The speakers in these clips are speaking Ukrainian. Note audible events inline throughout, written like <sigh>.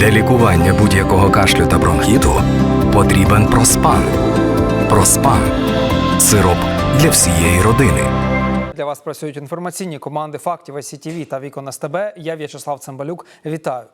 Для лікування будь-якого кашлю та бронхіту потрібен проспан. Проспан сироп для всієї родини. Для вас працюють інформаційні команди фактів СІТВ та Вікон СТБ. Я В'ячеслав Цимбалюк. Вітаю.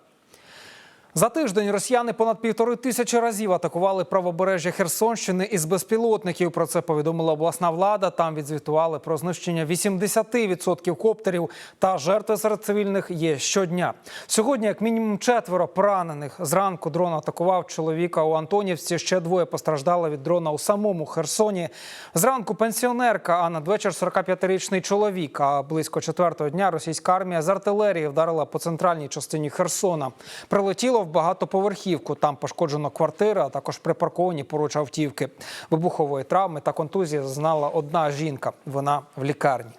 За тиждень росіяни понад півтори тисячі разів атакували правобережжя Херсонщини із безпілотників. Про це повідомила обласна влада. Там відзвітували про знищення 80% коптерів та жертви серед цивільних є щодня. Сьогодні, як мінімум, четверо поранених. Зранку дрон атакував чоловіка у Антонівці. Ще двоє постраждали від дрона у самому Херсоні. Зранку пенсіонерка, а надвечір 45-річний чоловік. А близько четвертого дня російська армія з артилерії вдарила по центральній частині Херсона. Прилетіло в багатоповерхівку. Там пошкоджено квартири, а також припарковані поруч автівки. Вибухової травми та контузії зазнала одна жінка. Вона в лікарні.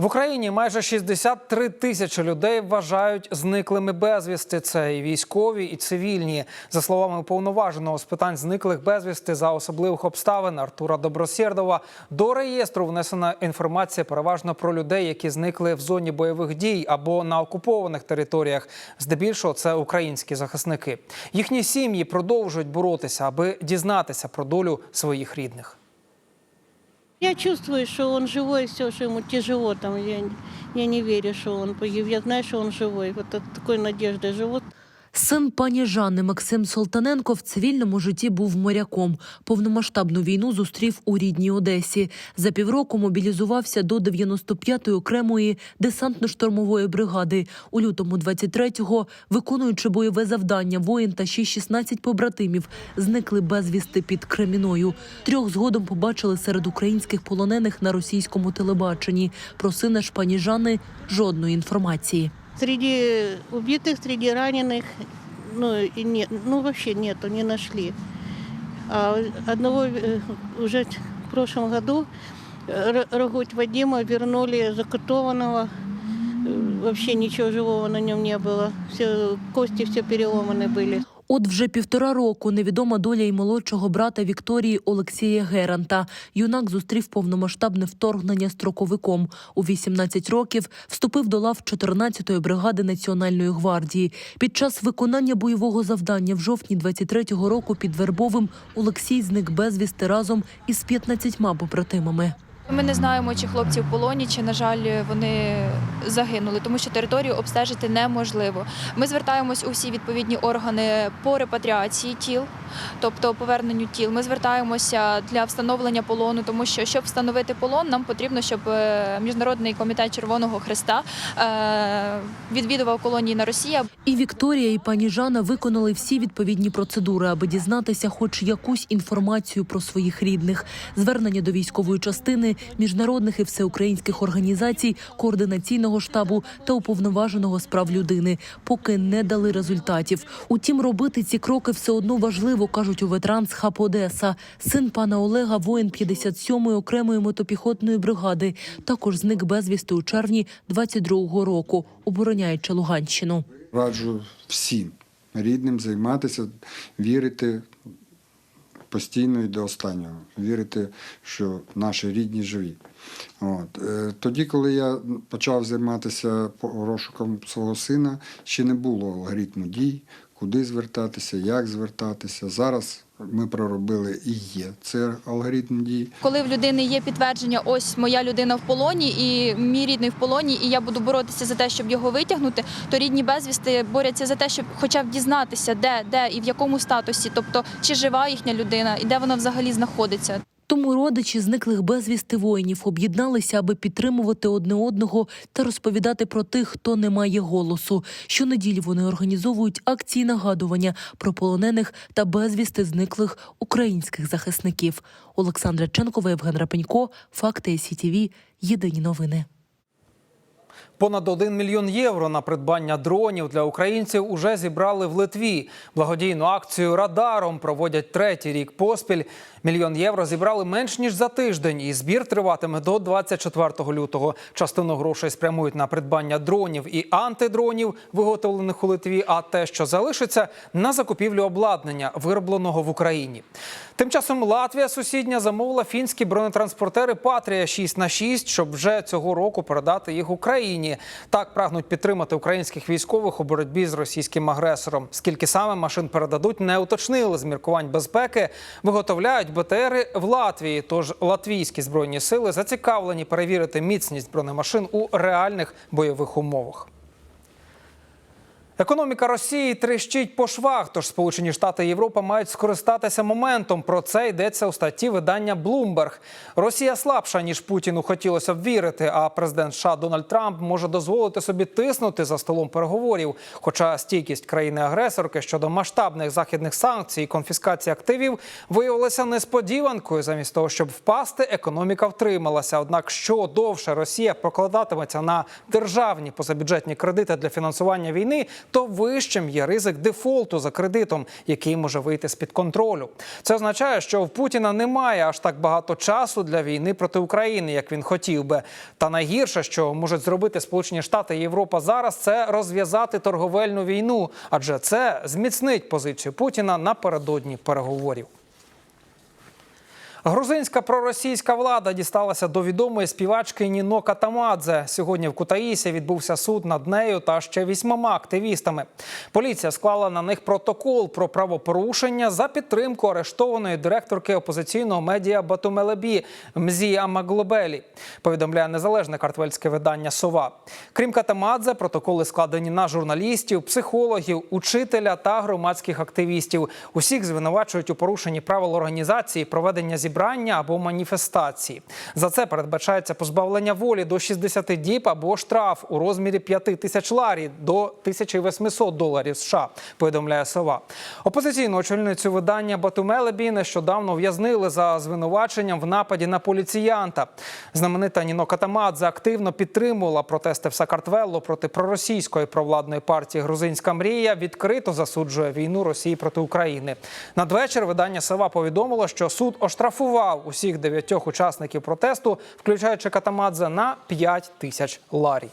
В Україні майже 63 тисячі людей вважають зниклими безвісти. Це і військові, і цивільні. За словами уповноваженого з питань зниклих безвісти за особливих обставин Артура Добросєрдова, до реєстру внесена інформація переважно про людей, які зникли в зоні бойових дій або на окупованих територіях. Здебільшого це українські захисники. Їхні сім'ї продовжують боротися, аби дізнатися про долю своїх рідних. Я чувствую, что он живой, все, что ему тяжело там. Я, я не верю, что он погиб. Я знаю, что он живой. Вот от такой надежды живут. Син пані Жанни Максим Солтаненко в цивільному житті був моряком. Повномасштабну війну зустрів у рідній Одесі. За півроку мобілізувався до 95-ї окремої десантно-штурмової бригади. У лютому 23-го, виконуючи бойове завдання, воїн та ще 16 побратимів зникли безвісти під Креміною. Трьох згодом побачили серед українських полонених на російському телебаченні. Про сина ж пані Жанни жодної інформації. Среди убитых, среди раненых, ну, и нет, ну вообще нету, не нашли. А одного э, уже в прошлом году э, Р- Рогуть Вадима вернули закатованного. Э, Вообще ничего живого на нем не было. Все, кости все переломаны были. От вже півтора року невідома доля й молодшого брата Вікторії Олексія Геранта. Юнак зустрів повномасштабне вторгнення строковиком. У 18 років вступив до лав 14-ї бригади Національної гвардії. Під час виконання бойового завдання в жовтні 23-го року під Вербовим Олексій зник безвісти разом із 15 побратимами. Ми не знаємо, чи хлопці в полоні, чи на жаль вони загинули, тому що територію обстежити неможливо. Ми звертаємось у всі відповідні органи по репатріації тіл, тобто поверненню тіл. Ми звертаємося для встановлення полону, тому що щоб встановити полон, нам потрібно, щоб е, міжнародний комітет Червоного Христа е, відвідував колонії на Росії, І Вікторія, і пані Жана виконали всі відповідні процедури, аби дізнатися хоч якусь інформацію про своїх рідних. Звернення до військової частини, міжнародних і всеукраїнських організацій, координаційного штабу та уповноваженого з прав людини, поки не дали результатів. Утім, робити ці кроки все одно важливо, кажуть у ветеран з ХАП Одеса. Син пана Олега, воїн 57-ї окремої мотопіхотної бригади, також зник безвісти у червні 22-го року, обороняючи Луганщину. Раджу всім рідним займатися, вірити постійно і до останнього. Вірити, що наші рідні живі. От. Е, Тоді, коли я почав займатися розшуком свого сина, ще не було алгоритму дій, куди звертатися, як звертатися. Зараз ми проробили і є це алгоритм дій. Коли в людини є підтвердження, ось моя людина в полоні, і мій рідний в полоні, і я буду боротися за те, щоб його витягнути, то рідні безвісти борються за те, щоб хоча б дізнатися, де, де і в якому статусі, тобто чи жива їхня людина, і де вона взагалі знаходиться. Тому родичі зниклих безвісти воїнів об'єдналися, аби підтримувати одне одного та розповідати про тих, хто не має голосу. Щонеділі вони організовують акції нагадування про полонених та безвісти зниклих українських захисників. Олександра Ченкова, Євген Рапенько, Факти СІТІВІ, Єдині новини. Понад 1 мільйон євро на придбання дронів для українців уже зібрали в Литві. Благодійну акцію радаром проводять третій рік поспіль. Мільйон євро зібрали менш ніж за тиждень, і збір триватиме до 24 лютого. Частину грошей спрямують на придбання дронів і антидронів, виготовлених у Литві. А те, що залишиться, на закупівлю обладнання, виробленого в Україні. Тим часом Латвія сусідня замовила фінські бронетранспортери Патрія 6 на 6 щоб вже цього року передати їх Україні. Україні. Так прагнуть підтримати українських військових у боротьбі з російським агресором. Скільки саме машин передадуть, не уточнили з міркувань безпеки. Виготовляють БТРи в Латвії. Тож латвійські збройні сили зацікавлені перевірити міцність бронемашин у реальних бойових умовах. Економіка Росії тріщить по швах, тож Сполучені Штати і Європа мають скористатися моментом. Про це йдеться у статті видання Bloomberg. Росія слабша ніж Путіну хотілося б вірити. А президент США Дональд Трамп може дозволити собі тиснути за столом переговорів. Хоча стійкість країни-агресорки щодо масштабних західних санкцій і конфіскації активів виявилася несподіванкою. Замість того, щоб впасти, економіка втрималася. Однак, що довше Росія покладатиметься на державні позабюджетні кредити для фінансування війни, то вищим є ризик дефолту за кредитом, який може вийти з під контролю. Це означає, що в Путіна немає аж так багато часу для війни проти України, як він хотів би. Та найгірше, що можуть зробити Сполучені Штати і Європа зараз, це розв'язати торговельну війну, адже це зміцнить позицію Путіна напередодні переговорів. Грузинська проросійська влада дісталася до відомої співачки Ніно Катамадзе. Сьогодні в Кутаїсі відбувся суд над нею та ще вісьмома активістами. Поліція склала на них протокол про правопорушення за підтримку арештованої директорки опозиційного медіа Батумелебі Мзі Амаглобелі. Повідомляє незалежне картвельське видання Сова. Крім Катамадзе, протоколи складені на журналістів, психологів, учителя та громадських активістів. Усіх звинувачують у порушенні правил організації, проведення зібрання або маніфестації. За це передбачається позбавлення волі до 60 діб або штраф у розмірі 5 тисяч ларі до 1800 доларів США. Повідомляє сова. Опозиційну очільницю видання Батумелебі нещодавно в'язнили за звинуваченням в нападі на поліціянта. Знаменита Ніно Катамадзе активно підтримувала протести в Сакартвелло проти проросійської провладної партії Грузинська мрія. Відкрито засуджує війну Росії проти України. Надвечір видання Сова повідомило, що суд оштрафував усіх дев'ятьох учасників протесту, включаючи Катамадзе, на 5 тисяч ларій.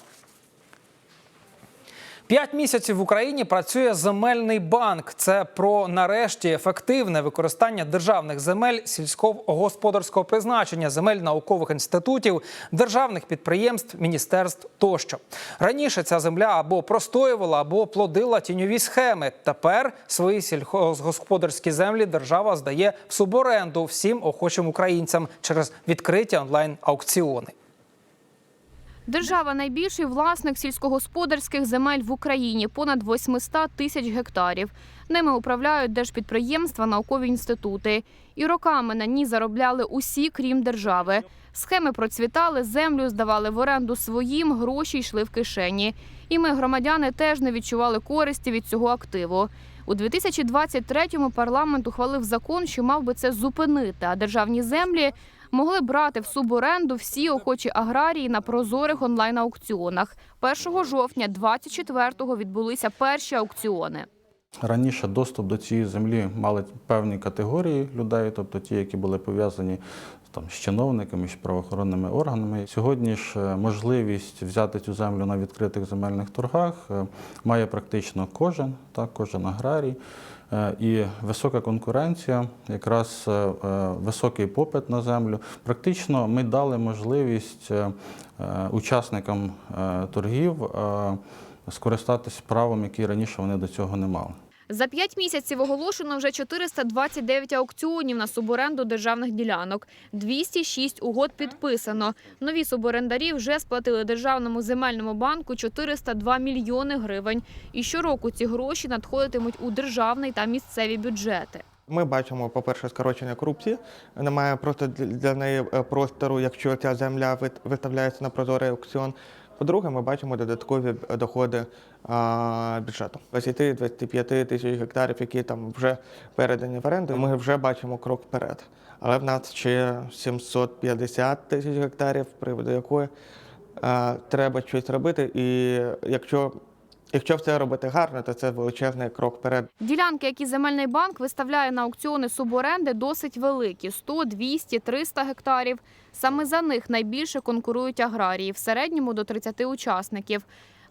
П'ять місяців в Україні працює земельний банк. Це про нарешті ефективне використання державних земель сільськогосподарського призначення, земель наукових інститутів, державних підприємств, міністерств тощо. Раніше ця земля або простоювала, або плодила тіньові схеми. Тепер свої сільськогосподарські землі держава здає в суборенду всім охочим українцям через відкриті онлайн аукціони. Держава найбільший власник сільськогосподарських земель в Україні понад 800 тисяч гектарів. Ними управляють держпідприємства, наукові інститути. І роками на ній заробляли усі, крім держави. Схеми процвітали, землю здавали в оренду своїм, гроші йшли в кишені. І ми, громадяни, теж не відчували користі від цього активу. У 2023-му парламент ухвалив закон, що мав би це зупинити, а державні землі могли брати в суборенду всі охочі аграрії на прозорих онлайн-аукціонах. 1 жовтня 24-го відбулися перші аукціони. Раніше доступ до цієї землі мали певні категорії людей, тобто ті, які були пов'язані там, з чиновниками, з правоохоронними органами. Сьогодні ж е, можливість взяти цю землю на відкритих земельних торгах е, має практично кожен, так, кожен аграрій. Е, І висока конкуренція, якраз е, е, високий попит на землю. Практично ми дали можливість учасникам торгів скористатися правом, які раніше вони до цього не мали. За п'ять місяців оголошено вже 429 аукціонів на суборенду державних ділянок. 206 угод підписано. Нові суборендарі вже сплатили державному земельному банку 402 мільйони гривень. І щороку ці гроші надходитимуть у державний та місцеві бюджети. Ми бачимо, по-перше, скорочення корупції. Немає просто для- неї е, простору, якщо ця земля виставляється на прозорий аукціон. По-друге, ми бачимо додаткові доходи а, бюджету. 20-25 тисяч гектарів, які там вже передані в оренду, ми вже бачимо крок вперед. Але в нас ще 750 тисяч гектарів, приводу якої а, треба щось робити. І якщо, якщо все робити гарно, то це величезний крок вперед. Ділянки, які земельний банк виставляє на аукціони суборенди, досить великі 100, 200, 300 гектарів. Саме за них найбільше конкурують аграрії, в середньому до 30 учасників.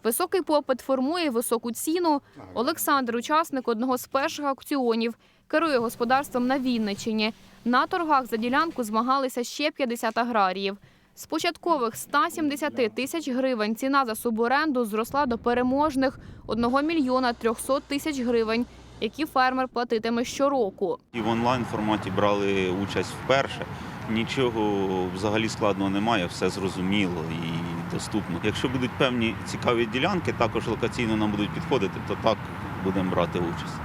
Високий попит формує високу ціну. Олександр, учасник одного з перших аукціонів, керує господарством на Вінниччині. На торгах за ділянку змагалися ще 50 аграріїв. З початкових 170 тисяч гривень ціна за суборенду зросла до переможних 1 мільйона 300 тисяч гривень, які фермер платитиме щороку. І в онлайн форматі брали участь вперше. Нічого взагалі складного немає, все зрозуміло і доступно. Якщо будуть певні цікаві ділянки, також локаційно нам будуть підходити, то так будемо брати участь.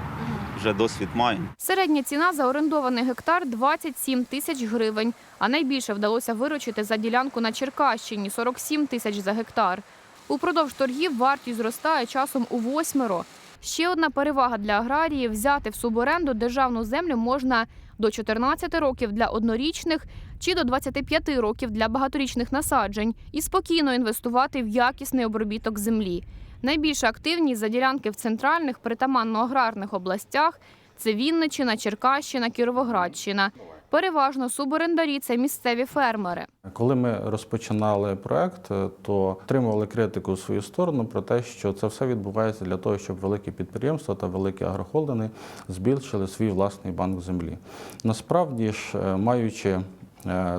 Вже досвід маємо. Середня ціна за орендований гектар 27 тисяч гривень, а найбільше вдалося виручити за ділянку на Черкащині 47 тисяч за гектар. Упродовж торгів вартість зростає часом у восьмеро. Ще одна перевага для аграріїв – взяти в суборенду державну землю можна до 14 років для однорічних чи до 25 років для багаторічних насаджень і спокійно інвестувати в якісний обробіток землі. Найбільша активність за ділянки в центральних притаманно-аграрних областях – це Вінниччина, Черкащина, Кіровоградщина. Переважно суборендарі – це місцеві фермери. Коли ми розпочинали проект, е, то отримували критику у свою сторону про те, що це все відбувається для того, щоб великі підприємства та великі агрохолдинги збільшили свій власний банк землі. Насправді ж, е, маючи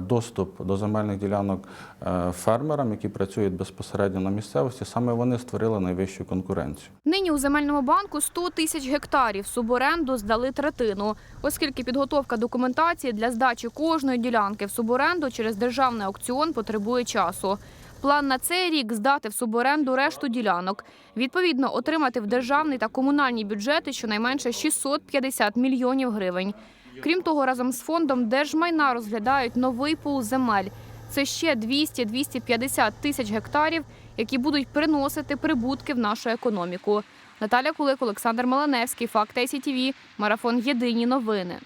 доступ до земельних ділянок е, фермерам, які працюють безпосередньо на місцевості, саме вони створили найвищу конкуренцію. Нині у земельному банку 100 тисяч гектарів. Суборенду здали третину, оскільки підготовка документації для здачі кожної ділянки в суборенду через державний аукціон потребує часу. План на цей рік здати в суборенду решту ділянок. Відповідно, отримати в державний та комунальні бюджети щонайменше 650 мільйонів гривень. Крім того, разом з фондом держмайна розглядають новий пул земель. Це ще 200-250 тисяч гектарів, які будуть приносити прибутки в нашу економіку. Наталя Кулик, Олександр Маланевський, Факт ICTV, Марафон Єдині новини.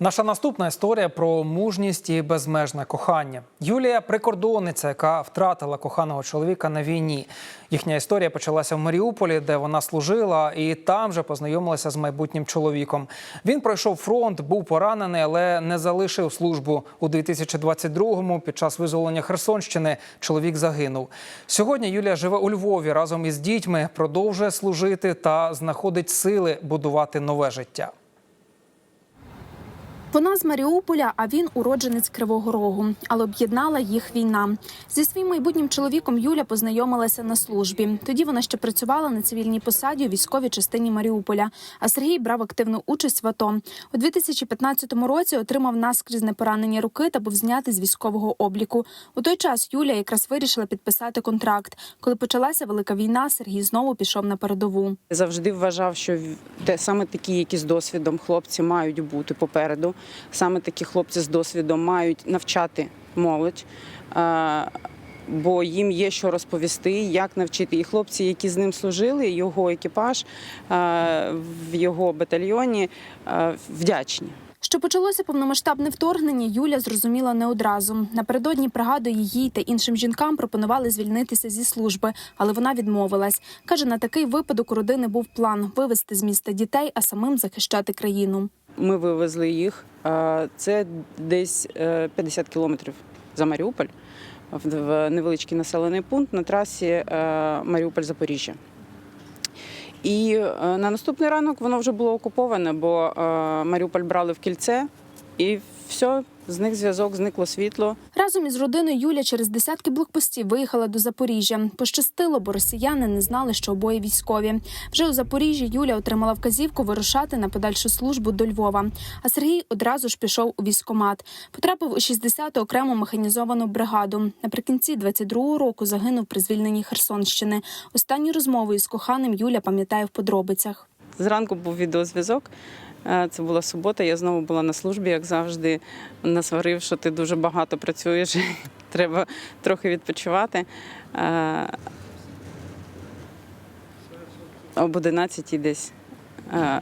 Наша наступна історія про мужність і безмежне кохання. Юлія прикордонниця, яка втратила коханого чоловіка на війні. Їхня історія почалася в Маріуполі, де вона служила, і там же познайомилася з майбутнім чоловіком. Він пройшов фронт, був поранений, але не залишив службу. У 2022-му під час визволення Херсонщини чоловік загинув. Сьогодні Юлія живе у Львові разом із дітьми, продовжує служити та знаходить сили будувати нове життя. Вона з Маріуполя, а він уродженець Кривого Рогу, але об'єднала їх війна. Зі своїм майбутнім чоловіком Юля познайомилася на службі. Тоді вона ще працювала на цивільній посаді у військовій частині Маріуполя. А Сергій брав активну участь в АТО. У 2015 році отримав наскрізне поранення руки та був знятий з військового обліку. У той час Юля якраз вирішила підписати контракт. Коли почалася велика війна, Сергій знову пішов на передову. Завжди вважав, що саме такі, які з досвідом хлопці мають бути попереду. Саме такі хлопці з досвідом мають навчати молодь. е, Бо їм є що розповісти, як навчити. І хлопці, які з ним служили, його екіпаж е, в його батальйоні е, вдячні. Що почалося повномасштабне вторгнення, Юля зрозуміла не одразу. Напередодні пригадує їй та іншим жінкам пропонували звільнитися зі служби, але вона відмовилась. каже, на такий випадок у родини був план вивезти з міста дітей, а самим захищати країну. Ми вивезли їх. е, Це десь е, 50 кілометрів за Маріуполь, в в невеличкий населений пункт на трасі е, Маріуполь-Запоріжжя. І е, на наступний ранок воно вже було окуповане, бо е, Маріуполь брали в кільце, і все, зник зв'язок, зникло світло. Разом із родиною Юля через десятки блокпостів виїхала до Запоріжжя. Пощастило, бо росіяни не знали, що обоє військові. Вже у Запоріжжі Юля отримала вказівку вирушати на подальшу службу до Львова. А Сергій одразу ж пішов у військкомат. Потрапив у 60-ту окрему механізовану бригаду. Наприкінці 22-го року загинув при звільненні Херсонщини. Останню розмову із коханим Юля пам'ятає в подробицях. Зранку був відеозв'язок. Е, Це була субота. Я знову була на службі, як завжди, насварив, що ти дуже багато працюєш, <laughs> треба трохи відпочивати. Е, Об 11 десь е,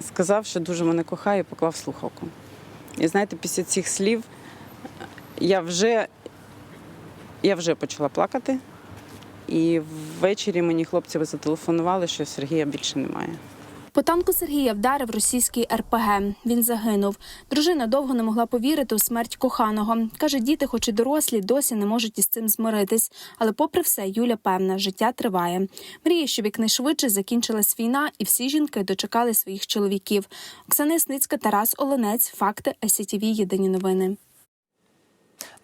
сказав, що дуже мене кохає, поклав слухавку. І знаєте, після цих слів я вже, я вже почала плакати. І ввечері мені хлопці зателефонували, що Сергія більше немає. По танку Сергія вдарив російський РПГ. Він загинув. Дружина довго не могла повірити у смерть коханого. Каже, діти, хоч і дорослі, досі не можуть із цим змиритись. Але, попри все, Юля певна, життя триває. Мріє, щоб якнайшвидше закінчилась війна, і всі жінки дочекали своїх чоловіків. Оксана Ясницька, Тарас Оленець. Факти СІТВ. Єдині новини.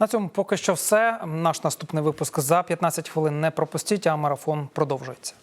На цьому поки що все. Наш наступний випуск за 15 хвилин. Не пропустіть, а марафон продовжується.